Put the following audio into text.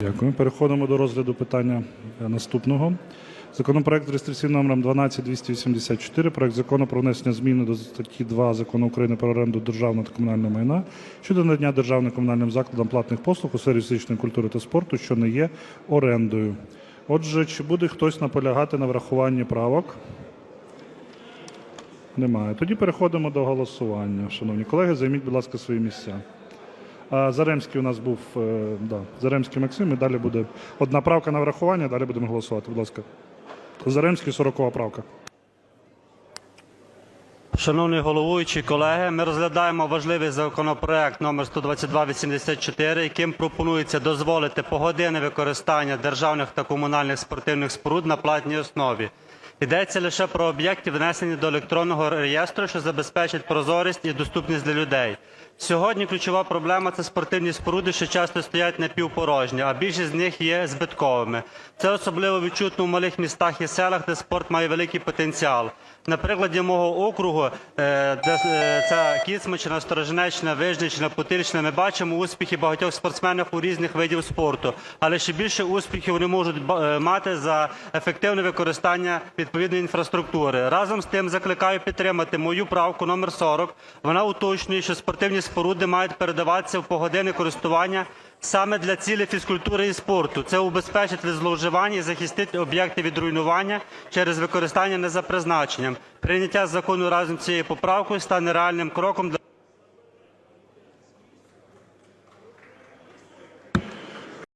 Дякую. Переходимо до розгляду питання е, наступного. Законопроект з реєстраційним номером 12284, проект закону про внесення зміни до статті 2 Закону України про оренду державного та комунального майна щодо надання державним комунальним закладам платних послуг у сфері фізичної культури та спорту, що не є орендою. Отже, чи буде хтось наполягати на врахуванні правок? Немає. Тоді переходимо до голосування. Шановні колеги, займіть, будь ласка, свої місця. А, Заремський у нас був е, да, Заремський Максим, і далі буде одна правка на врахування, далі будемо голосувати. Будь ласка. Заремський, 40 правка. Шановний головуючий, колеги, ми розглядаємо важливий законопроект номер 12284, яким пропонується дозволити погодинне використання державних та комунальних спортивних споруд на платній основі. Йдеться лише про об'єкти, внесені до електронного реєстру, що забезпечить прозорість і доступність для людей. Сьогодні ключова проблема це спортивні споруди, що часто стоять напівпорожні, а більшість з них є збитковими. Це особливо відчутно в малих містах і селах, де спорт має великий потенціал. На прикладі мого округу, е, де це Кіцмачина, Сторожинеччина, Вижниччина, Путильщина, ми бачимо успіхи багатьох спортсменів у різних видів спорту, але ще більше успіхів вони можуть е, мати за ефективне використання відповідної інфраструктури. Разом з тим закликаю підтримати мою правку номер 40. Вона уточнює, що спортивні споруди мають передаватися в погодинне користування саме для цілей фізкультури і спорту. Це убезпечить від зловживань і захистить об'єкти від руйнування через використання не за призначенням. Прийняття закону разом з цією поправкою стане реальним кроком для